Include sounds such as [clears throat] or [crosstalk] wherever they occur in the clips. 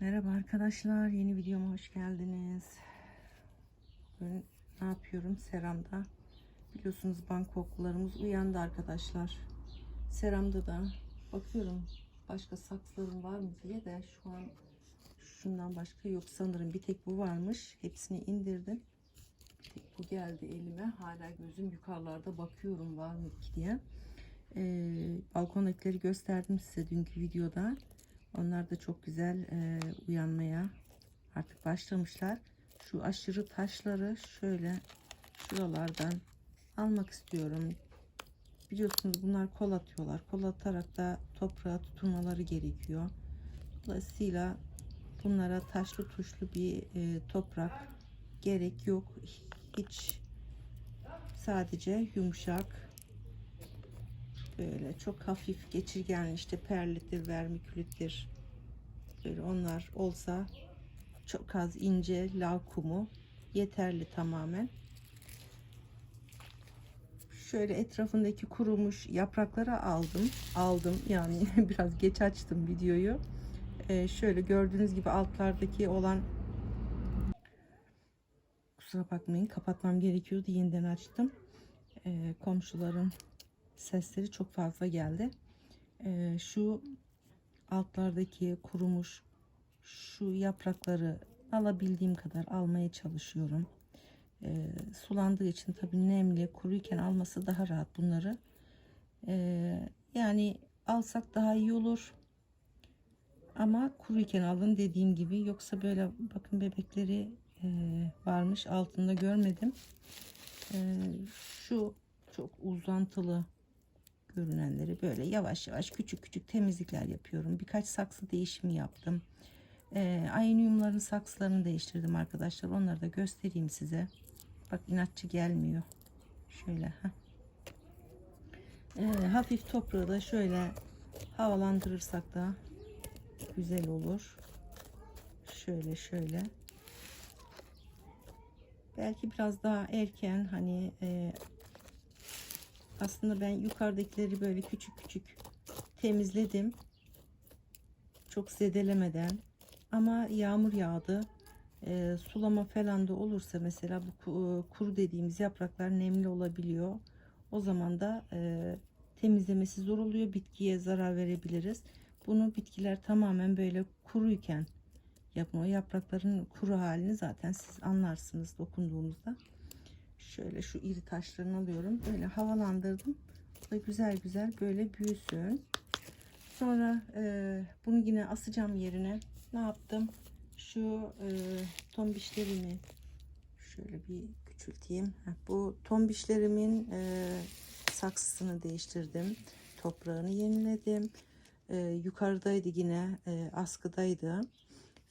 Merhaba arkadaşlar, yeni videoma hoş geldiniz. Bugün ne yapıyorum? Seramda. Biliyorsunuz Bangkoklularımız uyandı arkadaşlar. Seramda da bakıyorum başka saksılarım var mı diye de şu an şundan başka yok sanırım. Bir tek bu varmış. Hepsini indirdim. Bir tek bu geldi elime. Hala gözüm yukarılarda bakıyorum var mı diye. Ee, balkon etleri gösterdim size dünkü videoda. Onlar da çok güzel e, uyanmaya artık başlamışlar. Şu aşırı taşları şöyle şuralardan almak istiyorum. Biliyorsunuz bunlar kol atıyorlar. Kol atarak da toprağa tutunmaları gerekiyor. Dolayısıyla bunlara taşlı tuşlu bir e, toprak gerek yok. Hiç sadece yumuşak böyle çok hafif geçirgen işte perlitir, vermikülittir böyle onlar olsa çok az ince lav kumu yeterli tamamen. Şöyle etrafındaki kurumuş yaprakları aldım. Aldım yani [laughs] biraz geç açtım videoyu. Ee, şöyle gördüğünüz gibi altlardaki olan kusura bakmayın kapatmam gerekiyordu yeniden açtım. Ee, komşuların sesleri çok fazla geldi. Ee, şu altlardaki kurumuş şu yaprakları alabildiğim kadar almaya çalışıyorum. Ee, sulandığı için tabii nemli kuruyken alması daha rahat bunları. Ee, yani alsak daha iyi olur. Ama kuruyken alın dediğim gibi yoksa böyle bakın bebekleri e, varmış altında görmedim. Ee, şu çok uzantılı görünenleri böyle yavaş yavaş küçük küçük temizlikler yapıyorum. Birkaç saksı değişimi yaptım. Ee, ayniumların saksılarını değiştirdim arkadaşlar. Onları da göstereyim size. Bak inatçı gelmiyor. Şöyle. Heh. Ee, hafif toprağı da şöyle havalandırırsak da güzel olur. Şöyle şöyle. Belki biraz daha erken hani e, aslında ben yukarıdakileri böyle küçük küçük temizledim. Çok zedelemeden. Ama yağmur yağdı. E, sulama falan da olursa mesela bu kuru dediğimiz yapraklar nemli olabiliyor. O zaman da e, temizlemesi zor oluyor. Bitkiye zarar verebiliriz. Bunu bitkiler tamamen böyle kuruyken yapma. O yaprakların kuru halini zaten siz anlarsınız dokunduğunuzda. Şöyle şu iri taşlarını alıyorum. Böyle havalandırdım. Da güzel güzel böyle büyüsün. Sonra e, bunu yine asacağım yerine. Ne yaptım? Şu e, tombişlerimi şöyle bir küçülteyim. Bu tombişlerimin e, saksısını değiştirdim. Toprağını yeniledim. E, yukarıdaydı yine e, askıdaydı.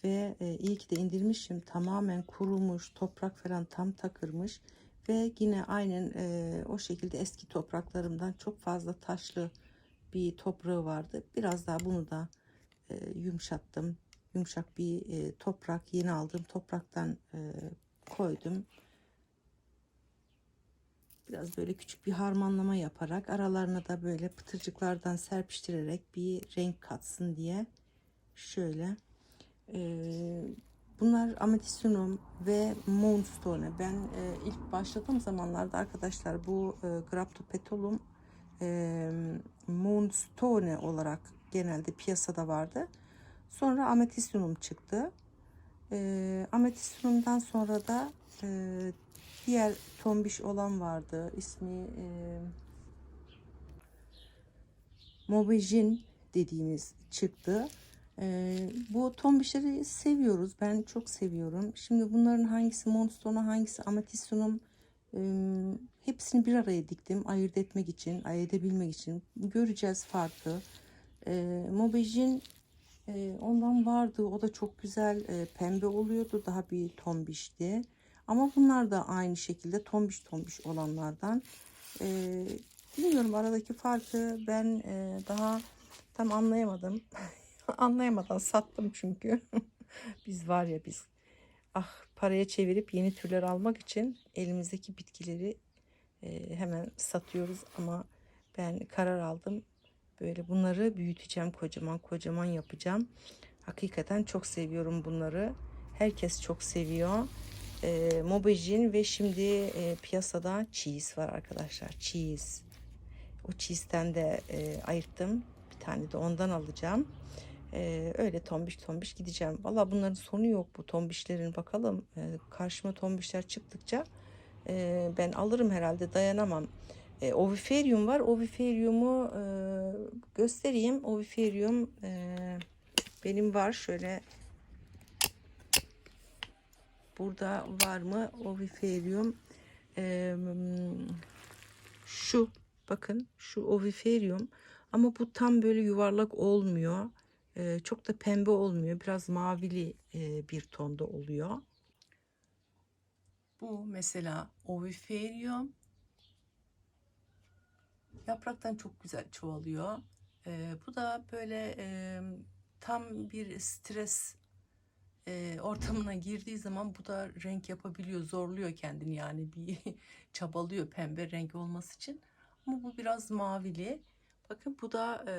Ve e, iyi ki de indirmişim. Tamamen kurumuş. Toprak falan tam takırmış. Ve yine aynen e, o şekilde eski topraklarımdan çok fazla taşlı bir toprağı vardı. Biraz daha bunu da e, yumuşattım. Yumuşak bir e, toprak yeni aldığım topraktan e, koydum. Biraz böyle küçük bir harmanlama yaparak aralarına da böyle pıtırcıklardan serpiştirerek bir renk katsın diye şöyle e, Bunlar ametistinum ve moonstone. Ben e, ilk başladığım zamanlarda arkadaşlar bu e, graptopetolum e, moonstone olarak genelde piyasada vardı. Sonra ametistinum çıktı. E, ametistinumdan sonra da e, diğer tombiş olan vardı. İsmi e, Mobejin dediğimiz çıktı. Ee, bu tombişleri seviyoruz. Ben çok seviyorum. Şimdi bunların hangisi monstona hangisi ametistonum e, hepsini bir araya diktim. Ayırt etmek için, ayırt edebilmek için. Göreceğiz farkı. E, Mobejin e, ondan vardı. O da çok güzel e, pembe oluyordu. Daha bir tombişti. Ama bunlar da aynı şekilde tombiş tombiş olanlardan. E, bilmiyorum aradaki farkı ben e, daha tam anlayamadım. [laughs] [laughs] Anlayamadan sattım çünkü. [laughs] biz var ya biz ah paraya çevirip yeni türler almak için elimizdeki bitkileri e, hemen satıyoruz ama ben karar aldım. Böyle bunları büyüteceğim kocaman kocaman yapacağım. Hakikaten çok seviyorum bunları. Herkes çok seviyor. E, Mobijin ve şimdi e, piyasada cheese var arkadaşlar. Cheese. O cheese'ten de e, ayırttım. Bir tane de ondan alacağım. E, öyle tombiş tombiş gideceğim. Valla bunların sonu yok bu tombişlerin. Bakalım e, karşıma tombişler çıktıkça e, ben alırım herhalde dayanamam. E, Oviferium var. Oviferium'u e, göstereyim. Oviferium e, benim var. Şöyle burada var mı Oviferium? E, şu bakın şu Oviferium ama bu tam böyle yuvarlak olmuyor. E, çok da pembe olmuyor. Biraz mavili e, bir tonda oluyor. Bu mesela Oviferium yapraktan çok güzel çoğalıyor. Ee, bu da böyle e, tam bir stres e, ortamına girdiği zaman bu da renk yapabiliyor, zorluyor kendini yani bir [laughs] çabalıyor pembe renk olması için. Ama bu biraz mavili. Bakın bu da e,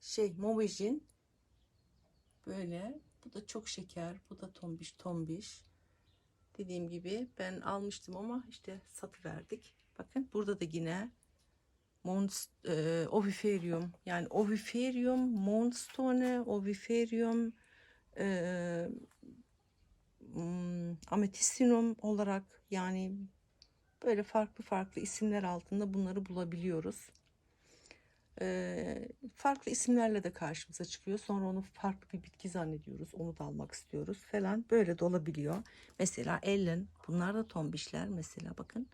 şey Movijin böyle. Bu da çok şeker. Bu da tombiş tombiş. Dediğim gibi ben almıştım ama işte satıverdik. Bakın burada da yine Mons, e, Oviferium yani Oviferium, Monstone, Oviferium, e, hmm, Amethysinum olarak yani böyle farklı farklı isimler altında bunları bulabiliyoruz. E, farklı isimlerle de karşımıza çıkıyor. Sonra onu farklı bir bitki zannediyoruz. Onu da almak istiyoruz falan. Böyle de olabiliyor. Mesela Ellen. Bunlar da tombişler. Mesela bakın.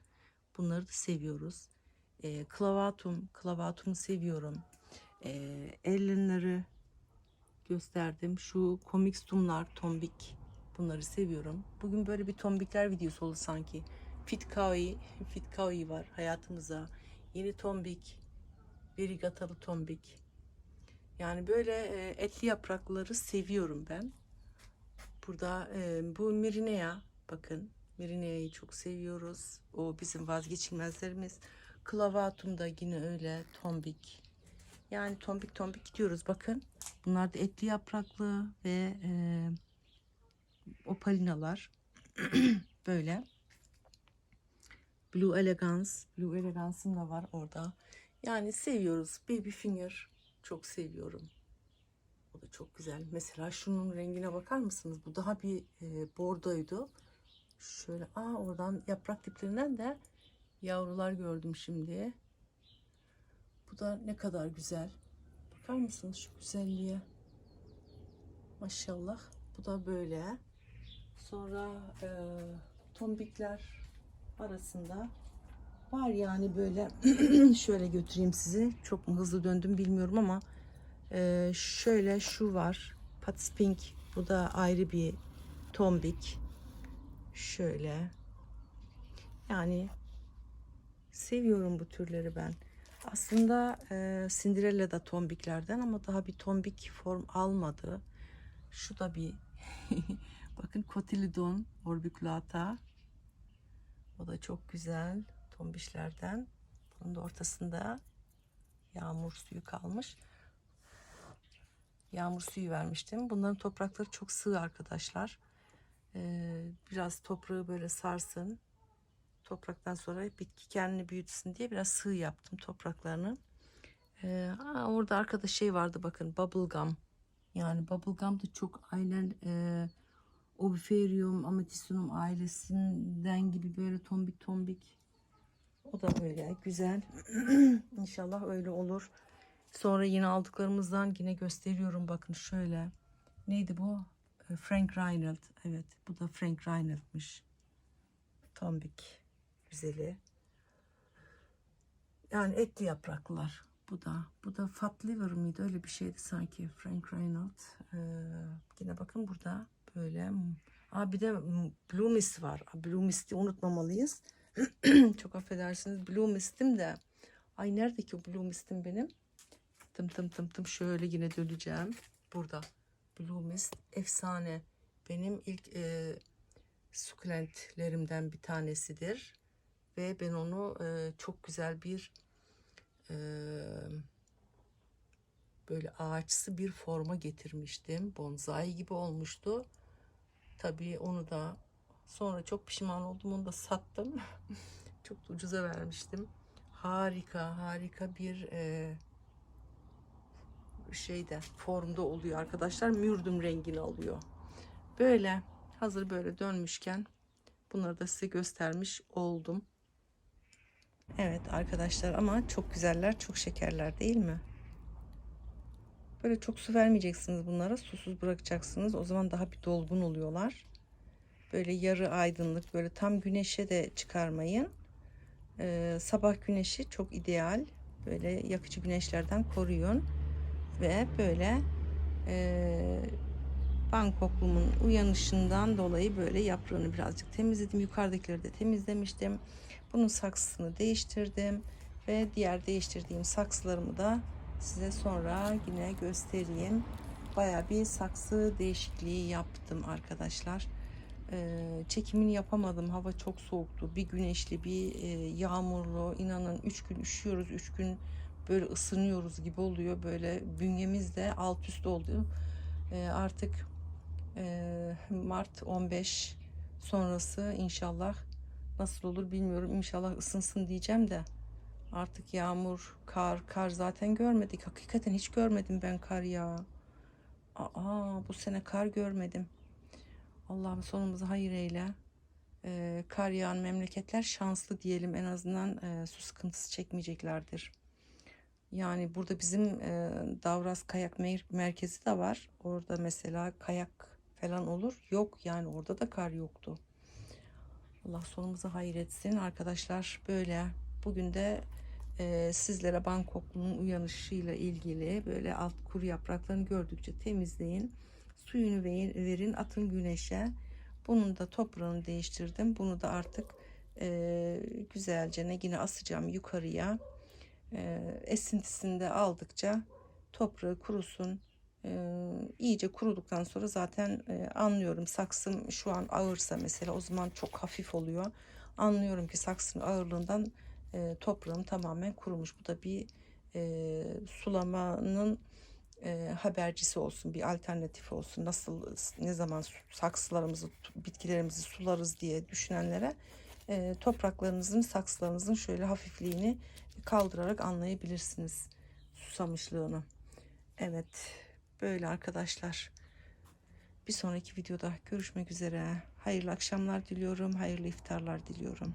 Bunları da seviyoruz. E, klavatum. Klavatumu seviyorum. E, Ellen'ları gösterdim. Şu komikstumlar tombik. Bunları seviyorum. Bugün böyle bir tombikler videosu oldu sanki. Fitkawi, Fitkawi var hayatımıza. Yeni tombik, verigatalı tombik. Yani böyle e, etli yaprakları seviyorum ben. Burada e, bu Mirinea bakın. Mirinea'yı çok seviyoruz. O bizim vazgeçilmezlerimiz. Klavatum da yine öyle tombik. Yani tombik tombik gidiyoruz bakın. Bunlar da etli yapraklı ve e, opalinalar. [clears throat] böyle. Blue Elegance. Blue Elegance'ım da var orada. Yani seviyoruz. Baby Finger çok seviyorum. O da çok güzel. Mesela şunun rengine bakar mısınız? Bu daha bir e, bordoydu. Şöyle aa oradan yaprak diplerinden de yavrular gördüm şimdi. Bu da ne kadar güzel. Bakar mısınız şu güzelliğe? Maşallah. Bu da böyle. Sonra e, tombikler arasında var yani böyle [clears throat] şöyle götüreyim sizi. Çok mu hızlı döndüm bilmiyorum ama e, şöyle şu var. Patis Pink. Bu da ayrı bir tombik. Şöyle. Yani seviyorum bu türleri ben. Aslında e, Cinderella da tombiklerden ama daha bir tombik form almadı. Şu da bir [laughs] bakın Cotyledon orbiculata. O da çok güzel tombişlerden. Bunun da ortasında yağmur suyu kalmış. Yağmur suyu vermiştim. Bunların toprakları çok sığ arkadaşlar. Ee, biraz toprağı böyle sarsın. Topraktan sonra bitki kendini büyütsün diye biraz sığ yaptım topraklarını. Ee, orada arkada şey vardı bakın bubblegum. Yani bubblegum da çok aynen e, Oviferium, Amethysinum ailesinden gibi böyle tombik tombik. O da böyle güzel. [clears throat] İnşallah öyle olur. Sonra yine aldıklarımızdan yine gösteriyorum bakın şöyle. Neydi bu? E, Frank Reinhardt. Evet bu da Frank Reinhardt'mış. Tombik güzeli. Yani etli yapraklar. Bu da. Bu da Fat Liver mıydı? Öyle bir şeydi sanki. Frank Reinhardt. Ee, yine bakın burada böyle. Aa, bir de Blue Mist var. Blue Mist'i unutmamalıyız. [clears throat] Çok affedersiniz. Blue Mist'im de. Ay nerede ki o Blue Mist'im benim? Tım tım tım tım şöyle yine döneceğim. Burada. Blue Mist efsane. Benim ilk e, sukulentlerimden bir tanesidir. Ve ben onu e, çok güzel bir e, böyle ağaçsı bir forma getirmiştim. Bonsai gibi olmuştu. Tabii onu da sonra çok pişman oldum. Onu da sattım. [laughs] çok da ucuza vermiştim. Harika, harika bir e, şeyde formda oluyor arkadaşlar. Mürdüm rengini alıyor. Böyle hazır böyle dönmüşken bunları da size göstermiş oldum. Evet arkadaşlar ama çok güzeller, çok şekerler değil mi? Böyle çok su vermeyeceksiniz bunlara. Susuz bırakacaksınız. O zaman daha bir dolgun oluyorlar. Böyle yarı aydınlık, böyle tam güneşe de çıkarmayın. Ee, sabah güneşi çok ideal. Böyle yakıcı güneşlerden koruyun. Ve böyle e, Bangkoklumun uyanışından dolayı böyle yaprağını birazcık temizledim. Yukarıdakileri de temizlemiştim. Bunun saksısını değiştirdim. Ve diğer değiştirdiğim saksılarımı da size sonra yine göstereyim. Baya bir saksı değişikliği yaptım arkadaşlar. Ee, çekimini yapamadım. Hava çok soğuktu. Bir güneşli, bir e, yağmurlu. İnanın 3 gün üşüyoruz. 3 gün böyle ısınıyoruz gibi oluyor. Böyle bünyemiz de alt üst oldu. Ee, artık e, Mart 15 sonrası inşallah nasıl olur bilmiyorum. İnşallah ısınsın diyeceğim de artık yağmur, kar, kar zaten görmedik. Hakikaten hiç görmedim ben kar ya. Aa bu sene kar görmedim. Allah'ım sonumuzu hayır eyle. Ee, kar yağan memleketler şanslı diyelim en azından e, su sıkıntısı çekmeyeceklerdir. Yani burada bizim e, Davras Kayak Mer- Merkezi de var. Orada mesela kayak falan olur. Yok yani orada da kar yoktu. Allah sonumuzu hayır etsin. Arkadaşlar böyle bugün de e, sizlere Bangkoklu'nun uyanışıyla ilgili böyle alt kuru yapraklarını gördükçe temizleyin. Suyunu ve- verin atın güneşe. Bunun da toprağını değiştirdim. Bunu da artık e, güzelce ne yine asacağım yukarıya. E, esintisini de aldıkça toprağı kurusun. E, iyice kuruduktan sonra zaten e, anlıyorum saksım şu an ağırsa mesela o zaman çok hafif oluyor. Anlıyorum ki saksının ağırlığından e, toprağım tamamen kurumuş. Bu da bir e, sulamanın e, habercisi olsun, bir alternatif olsun. Nasıl, ne zaman saksılarımızı, bitkilerimizi sularız diye düşünenlere e, topraklarınızın, saksılarınızın şöyle hafifliğini kaldırarak anlayabilirsiniz susamışlığını. Evet, böyle arkadaşlar. Bir sonraki videoda görüşmek üzere. Hayırlı akşamlar diliyorum, hayırlı iftarlar diliyorum.